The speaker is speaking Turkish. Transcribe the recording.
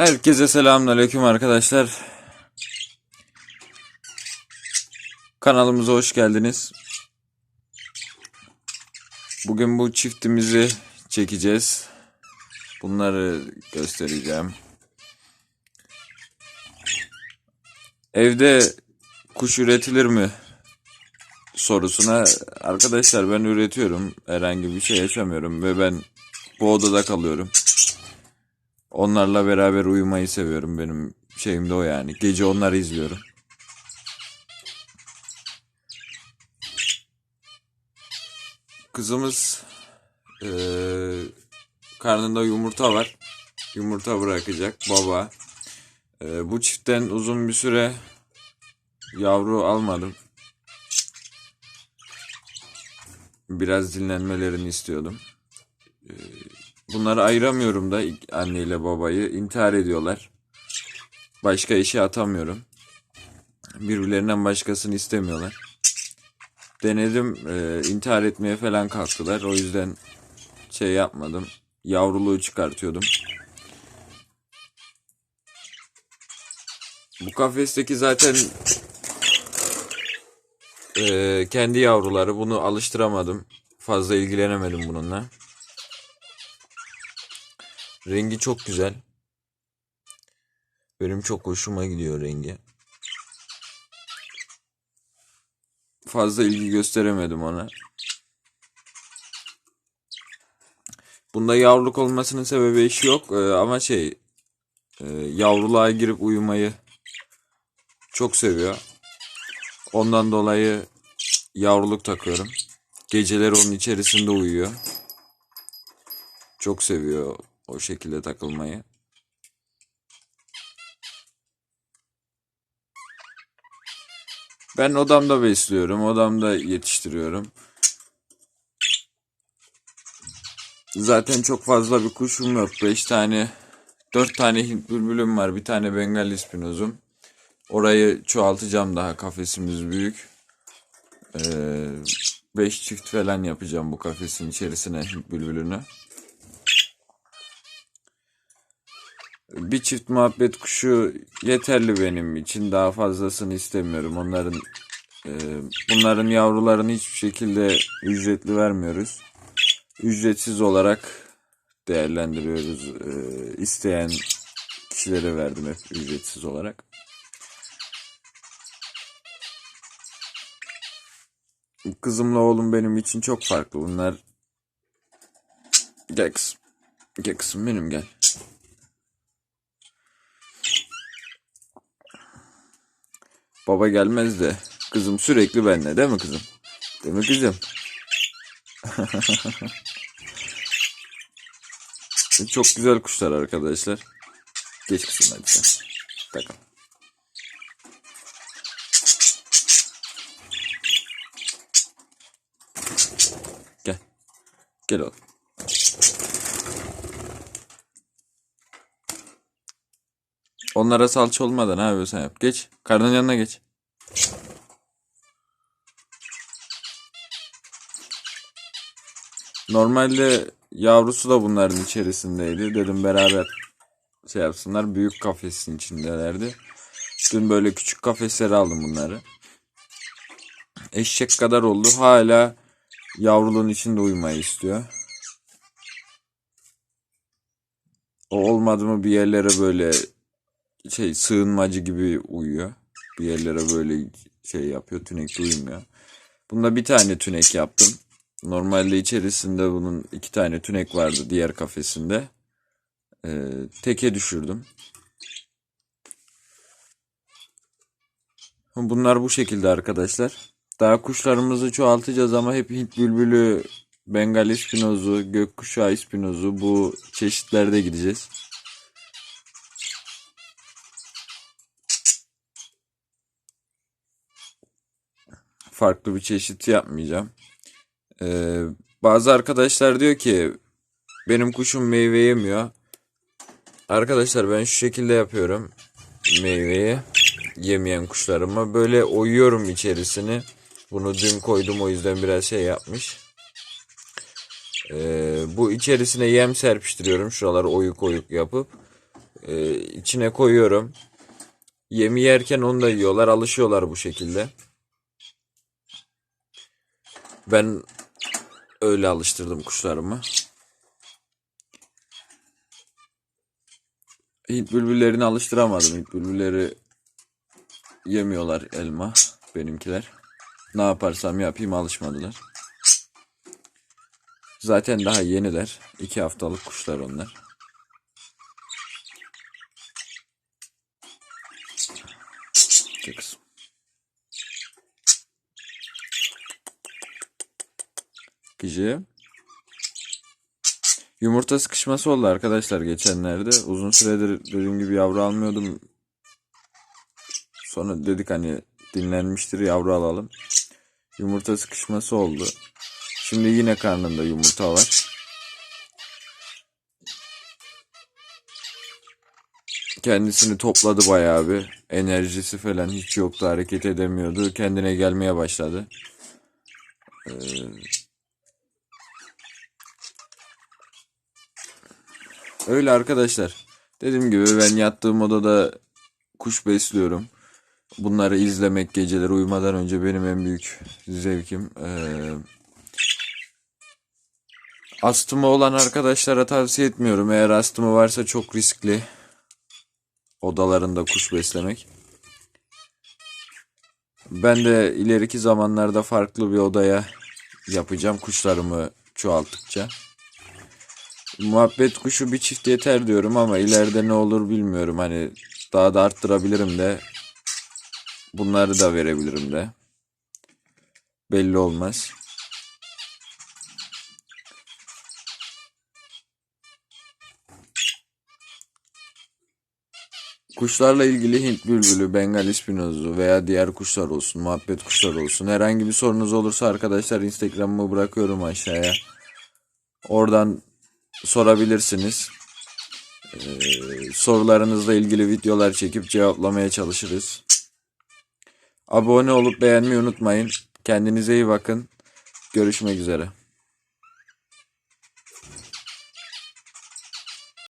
Herkese selamünaleyküm arkadaşlar. Kanalımıza hoş geldiniz. Bugün bu çiftimizi çekeceğiz. Bunları göstereceğim. Evde kuş üretilir mi sorusuna arkadaşlar ben üretiyorum. Herhangi bir şey yaşamıyorum ve ben bu odada kalıyorum. Onlarla beraber uyumayı seviyorum. Benim şeyim de o yani. Gece onları izliyorum. Kızımız eee, karnında yumurta var. Yumurta bırakacak baba. Eee, bu çiftten uzun bir süre yavru almadım. Biraz dinlenmelerini istiyordum. Bunları ayıramıyorum da anne ile babayı. intihar ediyorlar. Başka işe atamıyorum. Birbirlerinden başkasını istemiyorlar. Denedim e, intihar etmeye falan kalktılar. O yüzden şey yapmadım. Yavruluğu çıkartıyordum. Bu kafesteki zaten e, kendi yavruları. Bunu alıştıramadım. Fazla ilgilenemedim bununla. Rengi çok güzel. Benim çok hoşuma gidiyor rengi. Fazla ilgi gösteremedim ona. Bunda yavruluk olmasının sebebi eşi yok Ee, ama şey e, yavruluğa girip uyumayı çok seviyor. Ondan dolayı yavruluk takıyorum. Geceleri onun içerisinde uyuyor. Çok seviyor o şekilde takılmayı. Ben odamda besliyorum, odamda yetiştiriyorum. Zaten çok fazla bir kuşum yok. 5 tane, 4 tane Hint bülbülüm var, bir tane Bengal ispinozum. Orayı çoğaltacağım daha, kafesimiz büyük. 5 çift falan yapacağım bu kafesin içerisine Hint bülbülünü. Bir çift muhabbet kuşu yeterli benim için. Daha fazlasını istemiyorum. Onların e, bunların yavrularını hiçbir şekilde ücretli vermiyoruz. Ücretsiz olarak değerlendiriyoruz. E, isteyen kişilere verdim hep ücretsiz olarak. Kızımla oğlum benim için çok farklı. Bunlar gel kızım. Kızım benim gel. Baba gelmez de kızım sürekli benimle değil mi kızım? Değil mi kızım? Çok güzel kuşlar arkadaşlar. Geç kızım hadi sen. Takıl. Gel. Gel oğlum. Onlara salça olmadan ne yapıyorsan yap. Geç. Karnın yanına geç. Normalde yavrusu da bunların içerisindeydi. Dedim beraber şey yapsınlar. Büyük kafesin içindelerdi. Dün böyle küçük kafesleri aldım bunları. Eşek kadar oldu. Hala yavruluğun içinde uyumayı istiyor. O olmadı mı bir yerlere böyle şey sığınmacı gibi uyuyor. Bir yerlere böyle şey yapıyor. Tünekte uyumuyor. Bunda bir tane tünek yaptım. Normalde içerisinde bunun iki tane tünek vardı diğer kafesinde. Ee, teke düşürdüm. Bunlar bu şekilde arkadaşlar. Daha kuşlarımızı çoğaltacağız ama hep Hint bülbülü, Bengal ispinozu, gökkuşağı ispinozu bu çeşitlerde gideceğiz. Farklı bir çeşit yapmayacağım. Ee, bazı arkadaşlar diyor ki benim kuşum meyve yemiyor. Arkadaşlar ben şu şekilde yapıyorum meyveyi yemeyen kuşlarıma. Böyle oyuyorum içerisini. Bunu dün koydum o yüzden biraz şey yapmış. Ee, bu içerisine yem serpiştiriyorum. Şuraları oyuk oyuk yapıp. Ee, içine koyuyorum. Yemi yerken onu da yiyorlar. Alışıyorlar bu şekilde. Ben öyle alıştırdım kuşlarımı. Hint bülbüllerini alıştıramadım. Hint bülbülleri yemiyorlar elma benimkiler. Ne yaparsam yapayım alışmadılar. Zaten daha yeniler. İki haftalık kuşlar onlar. Gel kızım. Gıcı. Yumurta sıkışması oldu arkadaşlar geçenlerde. Uzun süredir dediğim gibi yavru almıyordum. Sonra dedik hani dinlenmiştir yavru alalım. Yumurta sıkışması oldu. Şimdi yine karnında yumurta var. Kendisini topladı bayağı bir. Enerjisi falan hiç yoktu. Hareket edemiyordu. Kendine gelmeye başladı. Ee, öyle arkadaşlar. Dediğim gibi ben yattığım odada kuş besliyorum. Bunları izlemek geceleri uyumadan önce benim en büyük zevkim. Ee, astımı olan arkadaşlara tavsiye etmiyorum. Eğer astımı varsa çok riskli. Odalarında kuş beslemek. Ben de ileriki zamanlarda farklı bir odaya yapacağım kuşlarımı çoğalttıkça. Muhabbet kuşu bir çift yeter diyorum ama ileride ne olur bilmiyorum. Hani daha da arttırabilirim de bunları da verebilirim de. Belli olmaz. Kuşlarla ilgili Hint bülbülü, Bengal ispinozu veya diğer kuşlar olsun, muhabbet kuşları olsun. Herhangi bir sorunuz olursa arkadaşlar Instagram'ımı bırakıyorum aşağıya. Oradan sorabilirsiniz. Ee, sorularınızla ilgili videolar çekip cevaplamaya çalışırız. Abone olup beğenmeyi unutmayın. Kendinize iyi bakın. Görüşmek üzere.